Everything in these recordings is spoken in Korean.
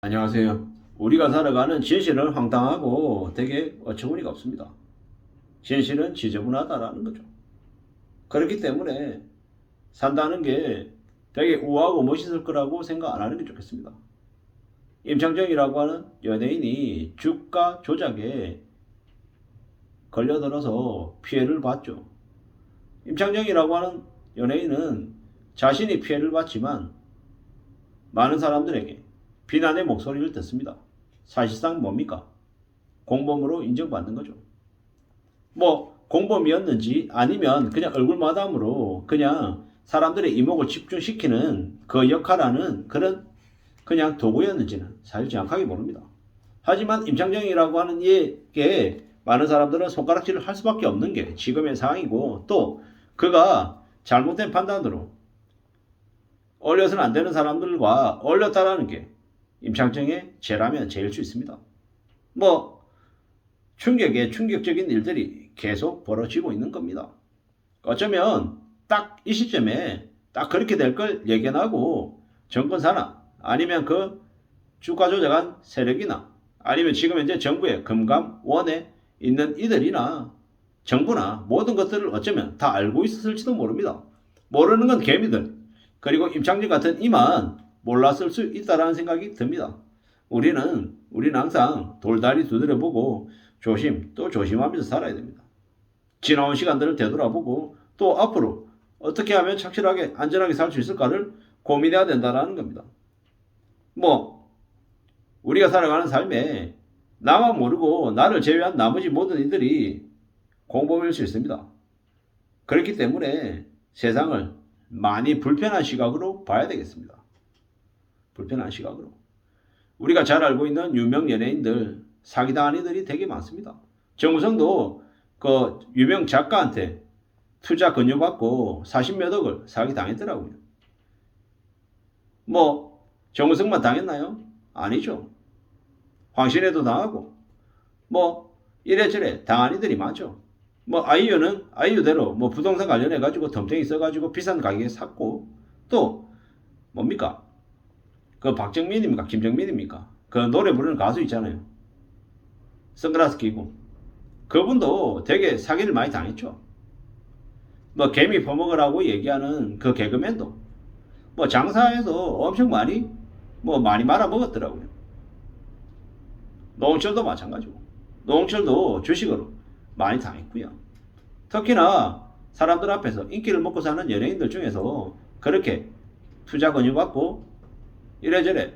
안녕하세요. 우리가 살아가는 진실은 황당하고 되게 어처구니가 없습니다. 진실은 지저분하다라는 거죠. 그렇기 때문에 산다는 게 되게 우아하고 멋있을 거라고 생각 안 하는 게 좋겠습니다. 임창정이라고 하는 연예인이 주가 조작에 걸려들어서 피해를 봤죠. 임창정이라고 하는 연예인은 자신이 피해를 봤지만 많은 사람들에게 비난의 목소리를 듣습니다. 사실상 뭡니까? 공범으로 인정받는 거죠. 뭐 공범이었는지 아니면 그냥 얼굴마담으로 그냥 사람들의 이목을 집중시키는 그 역할하는 그런 그냥 도구였는지는 사실 정확하게 모릅니다. 하지만 임창정이라고 하는 이에게 많은 사람들은 손가락질을 할 수밖에 없는 게 지금의 상황이고 또 그가 잘못된 판단으로 올려서는 안 되는 사람들과 올렸다라는 게 임창정의 죄라면 죄일 수 있습니다. 뭐 충격에 충격적인 일들이 계속 벌어지고 있는 겁니다. 어쩌면 딱 이 시점에 딱 그렇게 될 걸 예견하고 정권 산하 아니면 그 주가 조작한 세력이나 아니면 지금 현재 정부의 금감원에 있는 이들이나 정부나 모든 것들을 어쩌면 다 알고 있었을지도 모릅니다. 모르는 건 개미들 그리고 임창정 같은 이만 몰랐을 수 있다라는 생각이 듭니다. 우리는 우리는 항상 돌다리 두드려보고 조심 또 조심하면서 살아야 됩니다. 지나온 시간들을 되돌아보고 또 앞으로 어떻게 하면 착실하게 안전하게 살 수 있을까를 고민해야 된다라는 겁니다. 뭐 우리가 살아가는 삶에 나만 모르고 나를 제외한 나머지 모든 이들이 공범일 수 있습니다. 그렇기 때문에 세상을 많이 불편한 시각으로 봐야 되겠습니다. 불편한 시각으로. 우리가 잘 알고 있는 유명 연예인들, 사기당한 이들이 되게 많습니다. 정우성도 그 유명 작가한테 투자 권유받고 40몇 억을 사기당했더라고요. 뭐, 정우성만 당했나요? 아니죠. 황신혜도 당하고, 뭐, 이래저래 당한 이들이 많죠. 뭐, 아이유는 아이유대로 뭐 부동산 관련해가지고 덤탱이 써가지고 비싼 가격에 샀고, 또, 뭡니까? 그 박정민입니까? 김정민입니까? 그 노래 부르는 가수 있잖아요. 선글라스 끼고. 그분도 되게 사기를 많이 당했죠. 뭐 개미 퍼먹으라고 얘기하는 그 개그맨도 뭐 장사에서 엄청 많이 뭐 많이 말아 먹었더라고요. 노홍철도 마찬가지고. 노홍철도 주식으로 많이 당했고요. 특히나 사람들 앞에서 인기를 먹고 사는 연예인들 중에서 그렇게 투자 권유 받고 이래저래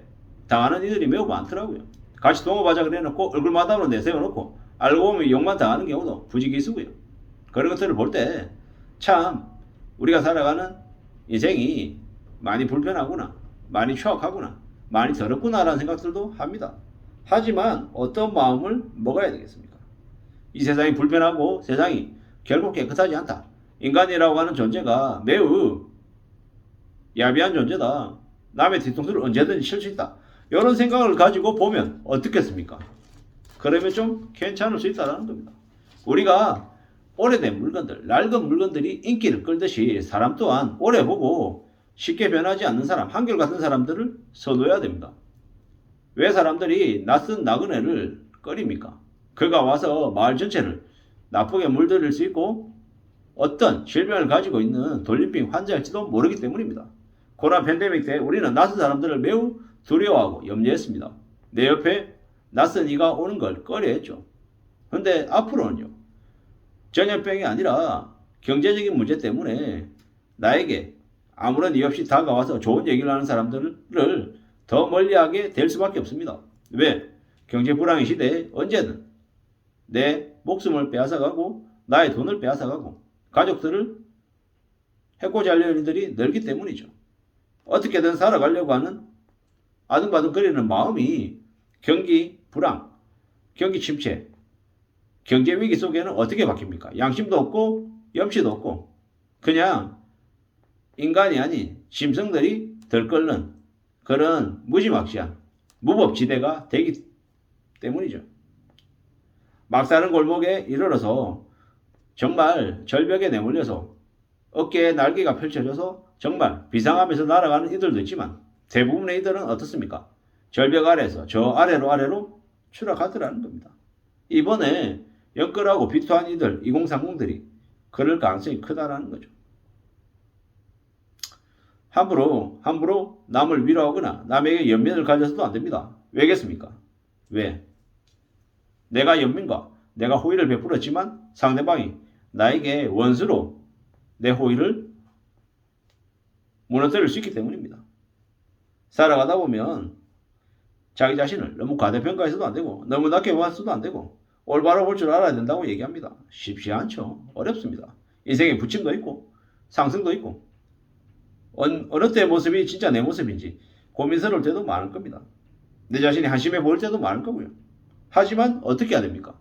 당하는 이들이 매우 많더라고요. 같이 동업하자 그래놓고 얼굴 마담으로 내세워놓고 알고 보면 욕만 당하는 경우도 부지기수고요. 그런 것들을 볼 때 참 우리가 살아가는 인생이 많이 불편하구나, 많이 추악하구나, 많이 더럽구나라는 생각들도 합니다. 하지만 어떤 마음을 먹어야 되겠습니까? 이 세상이 불편하고 세상이 결국 깨끗하지 않다. 인간이라고 하는 존재가 매우 야비한 존재다. 남의 뒤통수를 언제든지 칠 수 있다. 이런 생각을 가지고 보면 어떻겠습니까? 그러면 좀 괜찮을 수 있다는 겁니다. 우리가 오래된 물건들, 낡은 물건들이 인기를 끌듯이 사람 또한 오래 보고 쉽게 변하지 않는 사람, 한결같은 사람들을 선호해야 됩니다. 왜 사람들이 낯선 나그네를 꺼립니까? 그가 와서 마을 전체를 나쁘게 물들일 수 있고 어떤 질병을 가지고 있는 돌림병 환자일지도 모르기 때문입니다. 코로나 팬데믹 때 우리는 낯선 사람들을 매우 두려워하고 염려했습니다. 내 옆에 낯선 이가 오는 걸 꺼려했죠. 근데 앞으로는요. 전염병이 아니라 경제적인 문제 때문에 나에게 아무런 이유 없이 다가와서 좋은 얘기를 하는 사람들을 더 멀리하게 될 수밖에 없습니다. 왜? 경제 불황의 시대에 언제든 내 목숨을 빼앗아가고 나의 돈을 빼앗아가고 가족들을 해코지 하려는 이들이 늘기 때문이죠. 어떻게든 살아가려고 하는 아둥바둥거리는 마음이 경기 불황, 경기 침체, 경제 위기 속에는 어떻게 바뀝니까? 양심도 없고 염치도 없고 그냥 인간이 아닌 심성들이 들끓는 그런 무지막지한 무법지대가 되기 때문이죠. 막사는 골목에 이르러서 정말 절벽에 내몰려서 어깨에 날개가 펼쳐져서 정말 비상하면서 날아가는 이들도 있지만 대부분의 이들은 어떻습니까? 절벽 아래에서 저 아래로 아래로 추락하더라는 겁니다. 이번에 연끌하고 비토한 이들 2030들이 그럴 가능성이 크다라는 거죠. 함부로 함부로 남을 위로하거나 남에게 연민을 가져서도 안 됩니다. 왜겠습니까? 왜? 내가 연민과 내가 호의를 베풀었지만 상대방이 나에게 원수로 내 호의를 무너뜨릴 수 있기 때문입니다. 살아가다 보면 자기 자신을 너무 과대평가해서도 안 되고 너무 낮게 봐서도 안 되고 올바로 볼 줄 알아야 된다고 얘기합니다. 쉽지 않죠. 어렵습니다. 인생에 부침도 있고 상승도 있고 어느, 때의 모습이 진짜 내 모습인지 고민스러울 때도 많을 겁니다. 내 자신이 한심해 보일 때도 많을 거고요. 하지만 어떻게 해야 됩니까?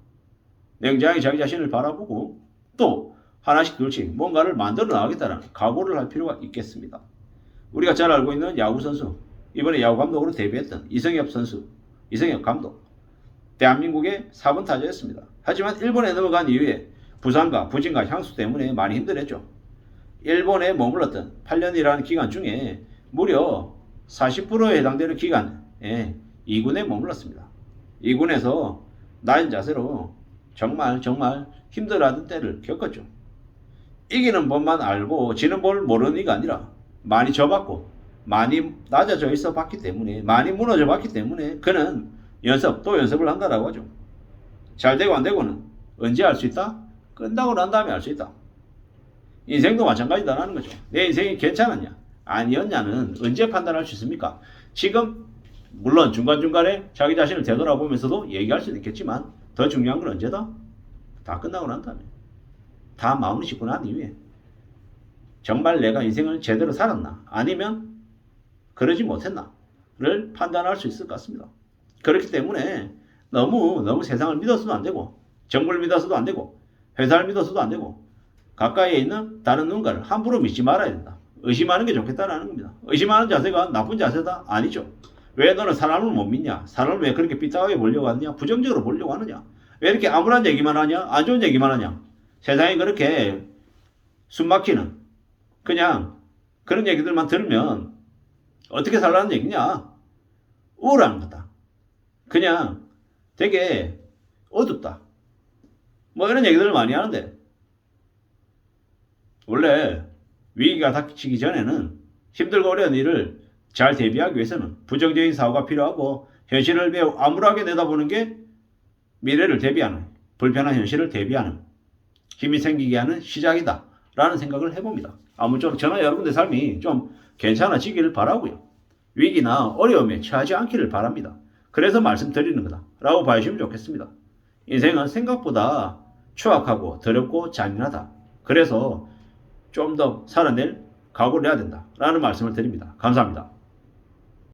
냉정하게 자기 자신을 바라보고 또 하나씩 둘씩 뭔가를 만들어 나가겠다는 각오를 할 필요가 있겠습니다. 우리가 잘 알고 있는 야구 선수 이번에 야구 감독으로 데뷔했던 이성엽 선수 이성엽 감독 대한민국의 4번 타자였습니다. 하지만 일본에 넘어간 이후에 부상과 부진과 향수 때문에 많이 힘들었죠. 일본에 머물렀던 8년이라는 기간 중에 무려 40%에 해당되는 기간에 2군에 머물렀습니다. 2군에서 나인 자세로 정말 정말 힘들어하던 때를 겪었죠. 이기는 법만 알고 지는 법 모르는 이가 아니라 많이 져봤고 많이 낮아져 있어 봤기 때문에 많이 무너져 봤기 때문에 그는 연습 또 연습을 한다라고 하죠. 잘 되고 안 되고는 언제 알 수 있다? 끝나고 난 다음에 알 수 있다. 인생도 마찬가지다라는 거죠. 내 인생이 괜찮았냐 아니었냐는 언제 판단할 수 있습니까? 지금 물론 중간중간에 자기 자신을 되돌아보면서도 얘기할 수는 있겠지만 더 중요한 건 언제다? 다 끝나고 난 다음에 다 마음을 짚고 난 이후에 정말 내가 인생을 제대로 살았나 아니면 그러지 못했나를 판단할 수 있을 것 같습니다. 그렇기 때문에 너무 너무 세상을 믿어서도 안 되고 정부를 믿어서도 안 되고 회사를 믿어서도 안 되고 가까이에 있는 다른 누군가를 함부로 믿지 말아야 된다. 의심하는 게 좋겠다라는 겁니다. 의심하는 자세가 나쁜 자세다? 아니죠. 왜 너는 사람을 못 믿냐? 사람을 왜 그렇게 삐딱하게 보려고 하느냐? 부정적으로 보려고 하느냐? 왜 이렇게 아무런 얘기만 하냐? 안 좋은 얘기만 하냐? 세상에 그렇게 숨 막히는 그냥 그런 얘기들만 들으면 어떻게 살라는 얘기냐? 우울한 거다. 그냥 되게 어둡다. 뭐 이런 얘기들을 많이 하는데 원래 위기가 닥치기 전에는 힘들고 어려운 일을 잘 대비하기 위해서는 부정적인 사고가 필요하고 현실을 매우 암울하게 내다보는 게 미래를 대비하는 불편한 현실을 대비하는 힘이 생기게 하는 시작이다 라는 생각을 해봅니다. 아무쪼록 저나 여러분들 삶이 좀 괜찮아지기를 바라고요. 위기나 어려움에 처하지 않기를 바랍니다. 그래서 말씀드리는 거다 라고 봐주시면 좋겠습니다. 인생은 생각보다 추악하고 더럽고 잔인하다. 그래서 좀 더 살아낼 각오를 해야 된다 라는 말씀을 드립니다. 감사합니다.